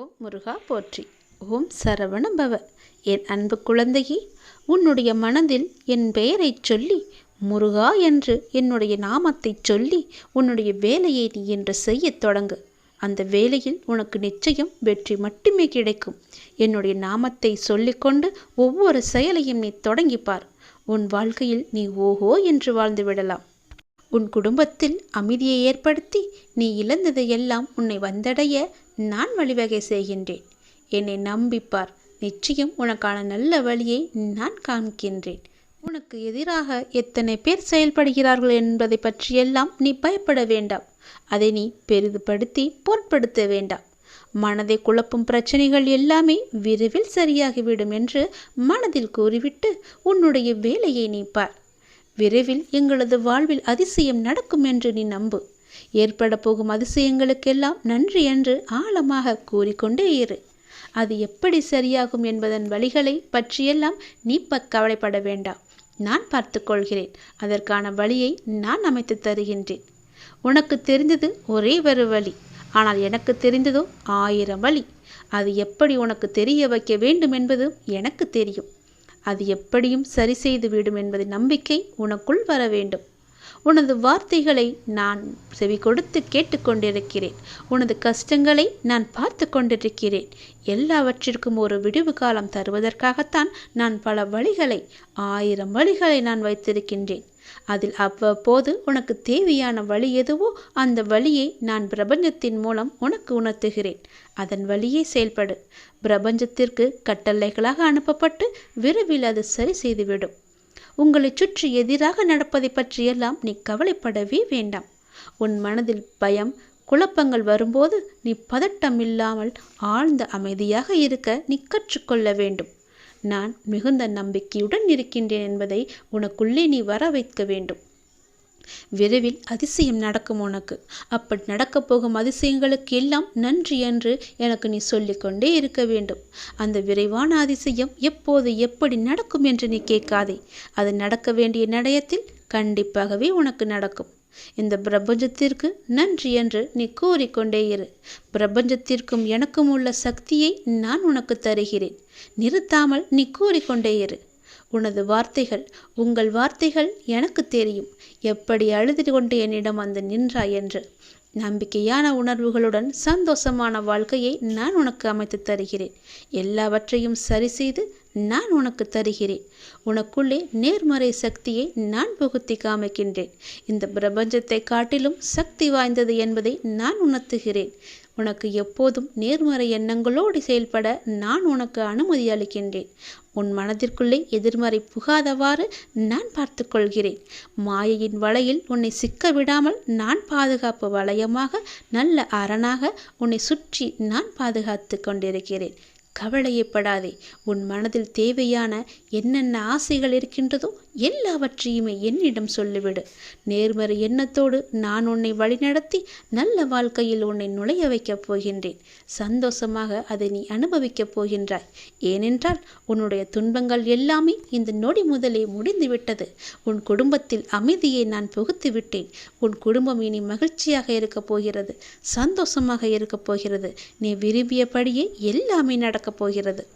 ஓம் முருகா போற்றி. ஓம் சரவண பவ என் அன்பு குழந்தையே உன்னுடைய மனதில் என் பெயரைச் சொல்லி முருகா என்று என்னுடைய நாமத்தைச் சொல்லி உன்னுடைய வேலையை நீ என்று செய்யத் தொடங்கு. அந்த வேலையில் உனக்கு நிச்சயம் வெற்றி மட்டுமே கிடைக்கும். என்னுடைய நாமத்தை சொல்லிக்கொண்டு ஒவ்வொரு செயலையும் நீ தொடங்கிப்பார். உன் வாழ்க்கையில் நீ ஓஹோ என்று வாழ்ந்து விடலாம். உன் குடும்பத்தில் அமைதியை ஏற்படுத்தி நீ இழந்ததையெல்லாம் உன்னை வந்தடைய நான் வழிவகை செய்கின்றேன். என்னை நம்பிப்பார். நிச்சயம் உனக்கான நல்ல வழியை நான் காண்கின்றேன். உனக்கு எதிராக எத்தனை பேர் செயல்படுகிறார்கள் என்பதை பற்றியெல்லாம் நீ பயப்பட வேண்டாம். அதை நீ பெரிதுபடுத்தி பொருட்படுத்த வேண்டாம். மனதை குழப்பும் பிரச்சனைகள் எல்லாமே விரைவில் சரியாகிவிடும் என்று மனதில் கூறிவிட்டு உன்னுடைய வேலையை நீ பார் விரைவில் எங்களது வாழ்வில் அதிசயம் நடக்கும் என்று நீ நம்பு. ஏற்பட போகும் அதிசயங்களுக்கெல்லாம் நன்றி என்று ஆழமாக கூறிக்கொண்டே இரு. அது எப்படி சரியாகும் என்பதன் வழிகளை பற்றியெல்லாம் நீ கவலைப்பட வேண்டாம். நான் பார்த்துக்கொள்கிறேன் அதற்கான வழியை நான் அமைத்து தருகின்றேன். உனக்கு தெரிந்தது ஒரே ஒரு வழி. ஆனால் எனக்கு தெரிந்ததோ ஆயிரம் வழி. அது எப்படி உனக்கு தெரிய வைக்க வேண்டும் என்பது எனக்கு தெரியும். அது எப்படியும் சரி செய்துவிடும் என்பதை என்பது நம்பிக்கை உனக்குள் வர வேண்டும். உனது வார்த்தைகளை நான் செவி கொடுத்து கேட்டுக்கொண்டிருக்கிறேன். உனது கஷ்டங்களை நான் பார்த்து கொண்டிருக்கிறேன். எல்லாவற்றிற்கும் ஒரு விடுவு காலம் தருவதற்காகத்தான் நான் பல வழிகளை ஆயிரம் வழிகளை நான் வைத்திருக்கின்றேன். அதில் அவ்வப்போது உனக்கு தேவையான வழி எதுவோ அந்த வழியை நான் பிரபஞ்சத்தின் மூலம் உனக்கு உணர்த்துகிறேன். அதன் வழியே செயல்படு. பிரபஞ்சத்திற்கு கட்டளைகளாக அனுப்பப்பட்டு விரைவில் அது சரி செய்துவிடும். உங்களை சுற்றி எதிராக நடப்பதை பற்றியெல்லாம் நீ கவலைப்படவே வேண்டாம். உன் மனதில் பயம் குழப்பங்கள் வரும்போது நீ பதட்டம் இல்லாமல் ஆழ்ந்த அமைதியாக இருக்க நீ கற்றுக்கொள்ள வேண்டும். நான் மிகுந்த நம்பிக்கையுடன் இருக்கின்றேன் என்பதை உனக்குள்ளே நீ வர வைக்க வேண்டும். விரைவில் அதிசயம் நடக்கும் உனக்கு. அப்படி நடக்கப் போகும் அதிசயங்களுக்கு எல்லாம் நன்றி என்று எனக்கு நீ சொல்லிக்கொண்டே இருக்க வேண்டும். அந்த விரைவான அதிசயம் எப்போது எப்படி நடக்கும் என்று நீ கேட்காதே. அது நடக்க வேண்டிய நடையத்தில் கண்டிப்பாகவே உனக்கு நடக்கும். இந்த பிரபஞ்சத்திற்கு நன்றி என்று நீ கூறிக்கொண்டே இரு. பிரபஞ்சத்திற்கும் எனக்கும் உள்ள சக்தியை நான் உனக்கு தருகிறேன். நிறுத்தாமல் நீ கூறிக்கொண்டே இரு. உனது வார்த்தைகள் உங்கள் வார்த்தைகள் எனக்கு தெரியும். எப்படி அழுது கொண்டு என்னிடம் வந்து நின்றாய் என்று. நம்பிக்கையான உணர்வுகளுடன் சந்தோஷமான வாழ்க்கையை நான் உனக்கு அமைத்து தருகிறேன். எல்லாவற்றையும் சரி செய்து நான் உனக்கு தருகிறேன். உனக்குள்ளே நேர்மறை சக்தியை நான் புகுத்தி காமிக்கின்றேன். இந்த பிரபஞ்சத்தை காட்டிலும் சக்தி வாய்ந்தது என்பதை நான் உணர்த்துகிறேன். உனக்கு எப்போதும் நேர்மறை எண்ணங்களோடு செயல்பட நான் உனக்கு அனுமதி அளிக்கின்றேன். உன் மனதிற்குள்ளே எதிர்மறை புகாதவாறு நான் பார்த்து கொள்கிறேன் மாயையின் வலையில் உன்னை சிக்க விடாமல் நான் பாதுகாப்பு வளையமாக நல்ல அரணாக உன்னை சுற்றி நான் பாதுகாத்து கொண்டிருக்கிறேன். கவலையப்படாதே. உன் மனதில் தேவையான என்னென்ன ஆசைகள் இருக்கின்றதோ எல்லாவற்றையுமே என்னிடம் சொல்லிவிடு. நேர்மறை எண்ணத்தோடு நான் உன்னை வழிநடத்தி நல்ல வாழ்க்கையில் உன்னை நுழைய வைக்கப் போகின்றேன். சந்தோஷமாக அதை நீ அனுபவிக்கப் போகின்றாய். ஏனென்றால் உன்னுடைய துன்பங்கள் எல்லாமே இந்த நொடி முதலே முடிந்துவிட்டது. உன் குடும்பத்தில் அமைதியை நான் புகுத்து விட்டேன் உன் குடும்பம் இனி மகிழ்ச்சியாக இருக்கப் போகிறது சந்தோஷமாக இருக்கப் போகிறது. நீ விரும்பியபடியே எல்லாமே நடக்கப் போகிறது.